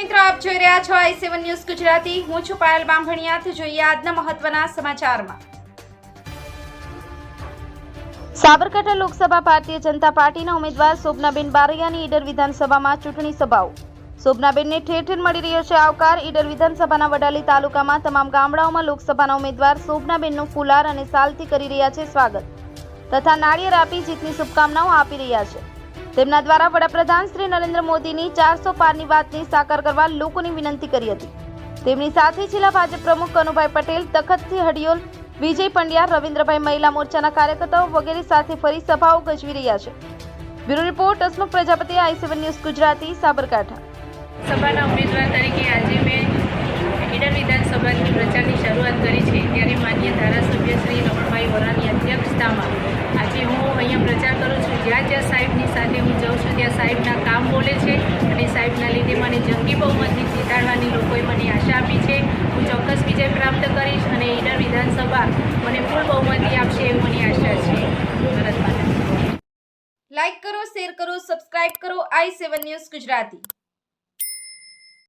રહ્યા છો આઈ seven news Gujarati. હું છું પાયલ બામભણિયાથી. જોઈએ આજના મહત્વના સમાચારમાં. સાબરકાંઠા લોકસભા ભારતીય જનતા પાર્ટીના ઉમેદવાર શોભનાબેન બારૈયાની ઈડર વિધાનસભામાં ચૂંટણી સભાઓ. શોભનાબેનને ઠેર ઠેર મળી રહ્યો છે આવકાર. ઈડર વિધાનસભાના વડાલી તાલુકામાં તમામ ગામડાઓમાં લોકસભાના ઉમેદવાર શોભનાબેનનું ફુલાર અને સાલથી કરી રહ્યા છે સ્વાગત. તથા નાળિયેર આપી જીતની શુભકામનાઓ આપી રહ્યા છે. તેમના દ્વારા વડાપ્રધાન શ્રી નરેન્દ્ર મોદીની ચારસો પારની વાતની સાકાર કરવા લોકોની વિનંતી કરી હતી. તેમની સાથે જિલ્લા ભાજપ પ્રમુખ કનુભાઈ પટેલ, તખતથી હડિયોલ વિજય પંડ્યા, રવિન્દ્રભાઈ મહિલા મોરચાના કાર્યકર્તાઓ વગેરે સાથે ફરી સભાઓ ગજવી રહ્યા છે. Bureau report Hasmukh Prajapati, I seven news Gujarati, Sabarkantha. સભાના ઉમેદવાર તરીકે આજે મેં ઈડર વિધાનસભાની પ્રચારની શરૂઆત કરી છે. ત્યારે માન્ય ધારાસભ્ય કરું છું. જ્યાં જ્યાં સાહેબની સાથે હું જાઉં છું, ત્યાં સાહેબના કામ બોલે છે અને સાહેબના લીધે મને જંગી બહુમતથી જીતાડવાની લોકોએ મને આશા આપી છે. હું ચોક્કસ વિજય પ્રાપ્ત કરીશ અને ઈડર વિધાનસભા મને ફૂલ બહુમતી આપશે એવી મને આશા છે. ભારત લાઈક કરો, શેર કરો, સબસ્ક્રાઇબ કરો. I seven news Gujarati.